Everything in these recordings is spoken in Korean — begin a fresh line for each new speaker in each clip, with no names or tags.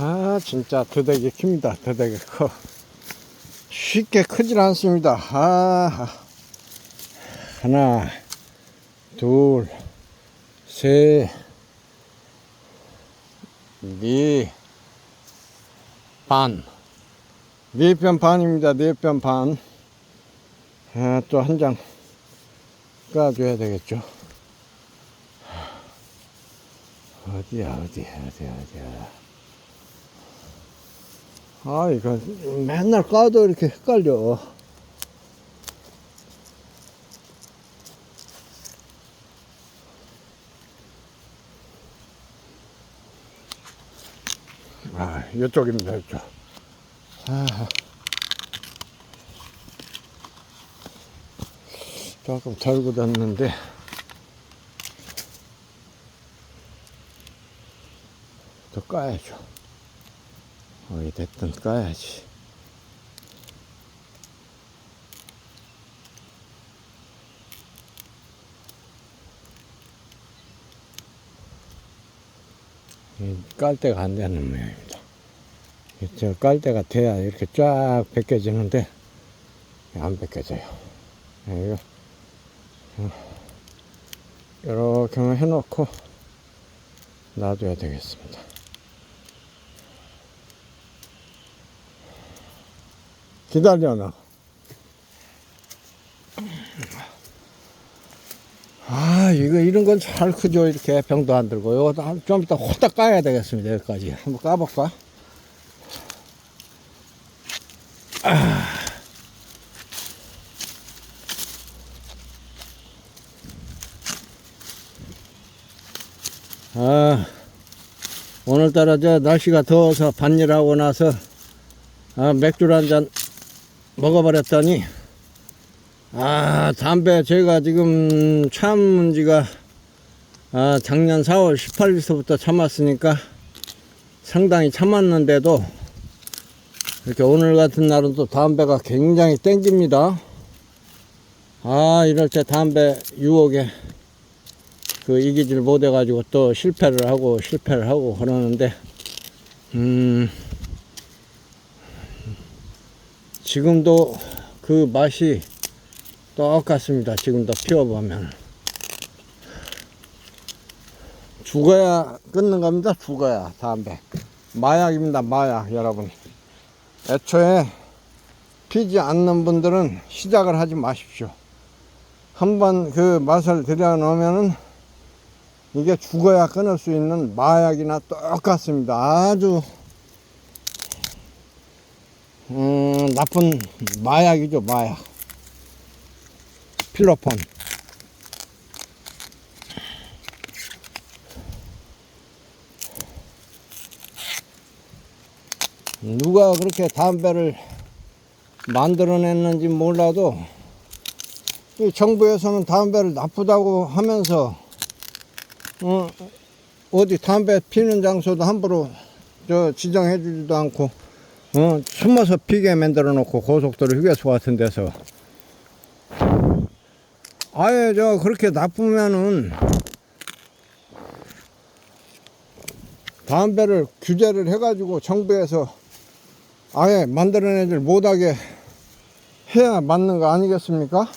아 진짜 더되게 큽니다 더되게 커 쉽게 크질 않습니다 아 하나 둘셋 네, 반. 네 편 반입니다. 네 편 반. 아, 또 한 장 까줘야 되겠죠. 어디야, 어디야, 어디야, 어디야. 아, 이거 맨날 까도 이렇게 헷갈려. 아, 이쪽입니다, 이쪽. 아. 조금 덜 굳었는데. 더 까야죠. 어이 됐든 까야지. 이깔 때가 안 되는 모양입니다. 저깔 때가 돼야 이렇게 쫙 벗겨지는데 안 벗겨져요. 예, 이거 이렇게만 해놓고 놔둬야 되겠습니다. 기다려 너. 아. 이거 이런 건 잘 크죠. 이렇게 병도 안 들고. 한- 좀 이따 호딱 까야 되겠습니다. 여기까지. 한번 까볼까? 아 오늘따라 저 날씨가 더워서 밭일하고 나서 아, 맥주를 한잔 먹어버렸더니 아, 담배 제가 지금 참은 지가 아, 작년 4월 18일서부터 참았으니까 상당히 참았는데도 이렇게 오늘 같은 날은 또 담배가 굉장히 땡깁니다. 아, 이럴 때 담배 유혹에 그 이기질 못해 가지고 또 실패를 하고 실패를 하고 그러는데, 음, 지금도 그 맛이 똑같습니다. 지금도 피워보면. 죽어야 끊는 겁니다. 죽어야 담배. 마약입니다. 마약 여러분. 애초에 피지 않는 분들은 시작을 하지 마십시오. 한번 그 맛을 들여놓으면은 이게 죽어야 끊을 수 있는 마약이나 똑같습니다. 아주 음, 나쁜 마약이죠, 마약. 필로폰. 누가 그렇게 담배를 만들어냈는지 몰라도 이 정부에서는 담배를 나쁘다고 하면서 어, 어디 담배 피는 장소도 함부로 저 지정해 주지도 않고 어, 숨어서 피게 만들어 놓고 고속도로 휴게소 같은 데서 아예 저 그렇게 나쁘면은 담배를 규제를 해가지고 정부에서 아예 만들어내질 못하게 해야 맞는 거 아니겠습니까?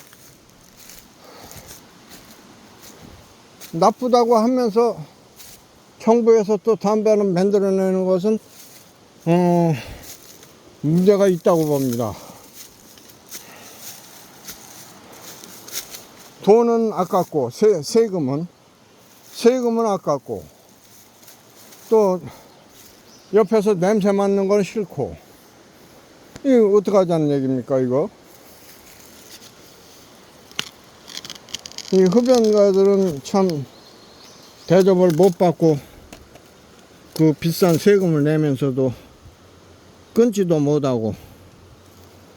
나쁘다고 하면서 정부에서 또 담배를 만들어내는 것은 어, 문제가 있다고 봅니다. 돈은 아깝고 세, 세금은 세금은 아깝고 또 옆에서 냄새 맡는 건 싫고 이거 어떡하자는 얘기입니까 이거 이 흡연가들은 참 대접을 못 받고 그 비싼 세금을 내면서도 끊지도 못하고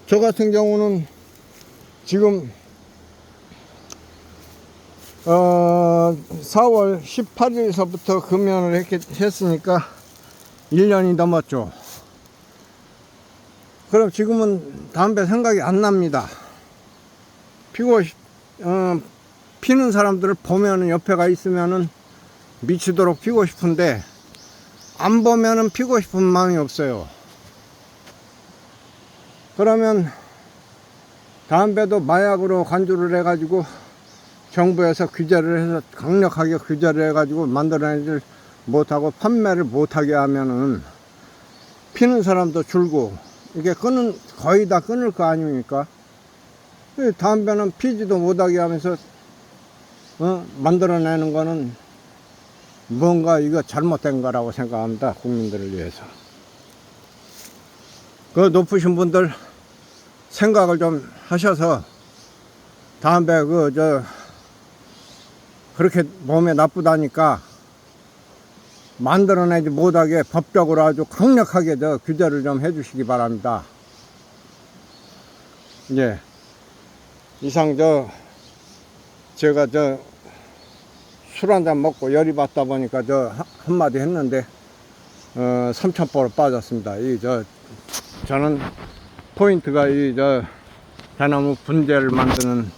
저 같은 경우는 지금 어 4월 18일서부터 금연을 했, 했으니까 1년이 넘었죠. 그럼 지금은 담배 생각이 안 납니다. 피고 싶- 어, 피는 사람들을 보면은 옆에가 있으면은 미치도록 피고 싶은데 안 보면은 피고 싶은 마음이 없어요. 그러면 담배도 마약으로 간주를 해가지고 정부에서 규제를 해서 강력하게 규제를 해가지고 만들어내질 못하고 판매를 못하게 하면은 피는 사람도 줄고 이게 끊은 거의 다 끊을 거 아닙니까? 이 담배는 피지도 못하게 하면서 어? 만들어내는 거는 뭔가 이거 잘못된 거라고 생각합니다. 국민들을 위해서. 그 높으신 분들 생각을 좀 하셔서 담배 그 저 그렇게 몸에 나쁘다니까 만들어내지 못하게 법적으로 아주 강력하게 저 규제를 좀 해주시기 바랍니다. 예. 이상 저 제가 저 술 한잔 먹고 열이 받다 보니까 저 한- 한마디 했는데 어 삼천포로 빠졌습니다. 이 저 저는 포인트가 이 저 대나무 분재를 만드는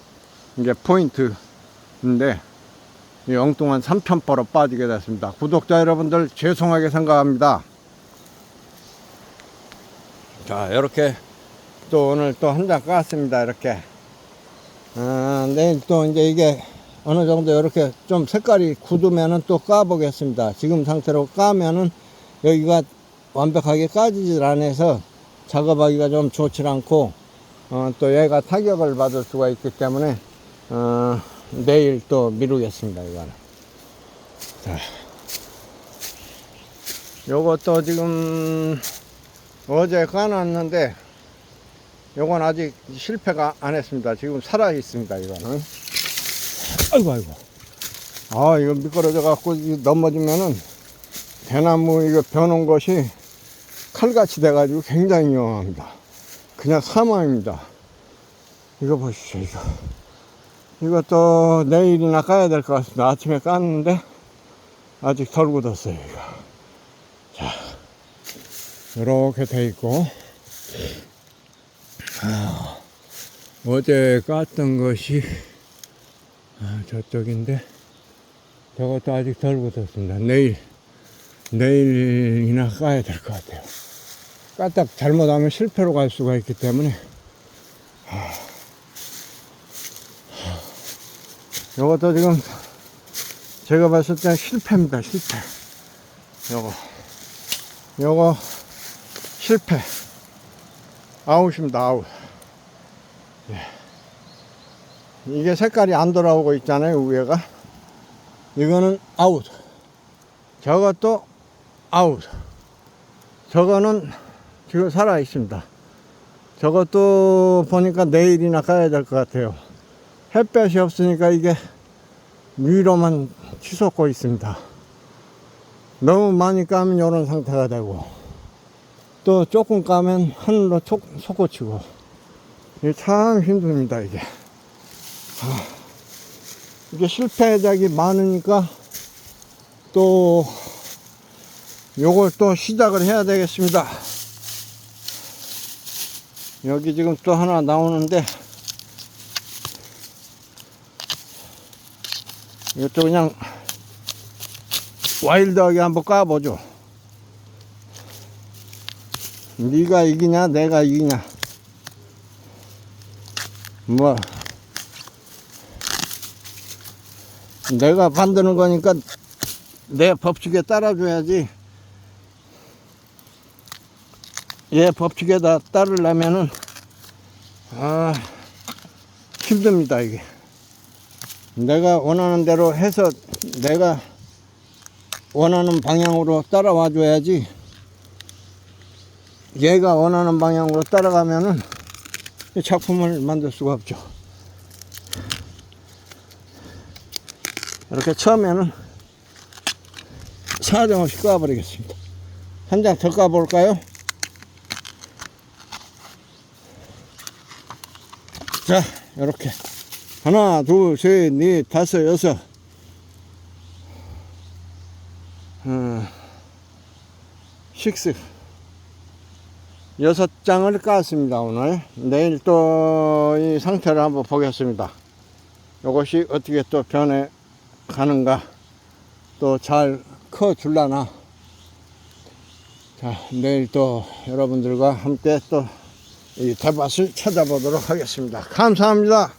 이게 포인트인데 이 엉뚱한 삼천포로 빠지게 됐습니다. 구독자 여러분들 죄송하게 생각합니다. 자 이렇게 또 오늘 또한잔 깠습니다. 이렇게 아, 내일 또 이제 이게 어느 정도 이렇게 좀 색깔이 굳으면은 또 까보겠습니다. 지금 상태로 까면은 여기가 완벽하게 까지질 않아서 작업하기가 좀 좋지 않고 어, 또 얘가 타격을 받을 수가 있기 때문에 어, 내일 또 미루겠습니다. 이거는. 자, 요것도 지금 어제 까놨는데 요건 아직 실패가 안 했습니다. 지금 살아 있습니다. 이거는. 아이고 아이고. 아 이거 미끄러져 갖고 넘어지면은 대나무 이거 벼놓은 것이 칼같이 돼가지고 굉장히 위험합니다. 그냥 사망입니다. 이거 보시죠 이거. 이것도 내일이나 까야 될 것 같습니다. 아침에 깠는데 아직 덜 굳었어요 이거. 자 이렇게 돼 있고. 아, 어제 깠던 것이 아, 저쪽인데 저것도 아직 덜 굳었습니다. 내일 내일이나 까야 될 것 같아요. 까딱 잘못하면 실패로 갈 수가 있기 때문에 아, 이것도 지금 제가 봤을 때 실패입니다. 실패. 요거 요거 실패. 아웃입니다, 아웃. 예. 이게 색깔이 안 돌아오고 있잖아요, 위에가. 이거는 아웃. 저것도 아웃. 저거는 지금 살아 있습니다. 저것도 보니까 내일이나 가야 될 것 같아요. 햇볕이 없으니까 이게 위로만 치솟고 있습니다. 너무 많이 까면 이런 상태가 되고, 또 조금 까면 하늘로 촉, 솟구치고 이게 참 힘듭니다 이게 아, 이게 실패작이 많으니까 또 요걸 또 시작을 해야 되겠습니다 여기 지금 또 하나 나오는데 이것도 그냥 와일드하게 한번 까보죠. 네가 이기냐 내가 이기냐. 뭐 내가 만드는 거니까 내 법칙에 따라줘야지 얘 법칙에 다 따르려면은 아 힘듭니다 이게 내가 원하는 대로 해서 내가 원하는 방향으로 따라와 줘야지 얘가 원하는 방향으로 따라가면은 이 작품을 만들 수가 없죠. 이렇게 처음에는 사정없이 까버리겠습니다. 한 장 더 까볼까요? 자, 이렇게. 하나, 둘, 셋, 넷, 다섯, 여섯. 음, 식스. 여섯 장을 깠습니다 오늘 내일 또 이 상태를 한번 보겠습니다 이것이 어떻게 또 변해 가는가 또 잘 커 줄라나 아, 내일 또 여러분들과 함께 또 이 대밭을 찾아보도록 하겠습니다. 감사합니다.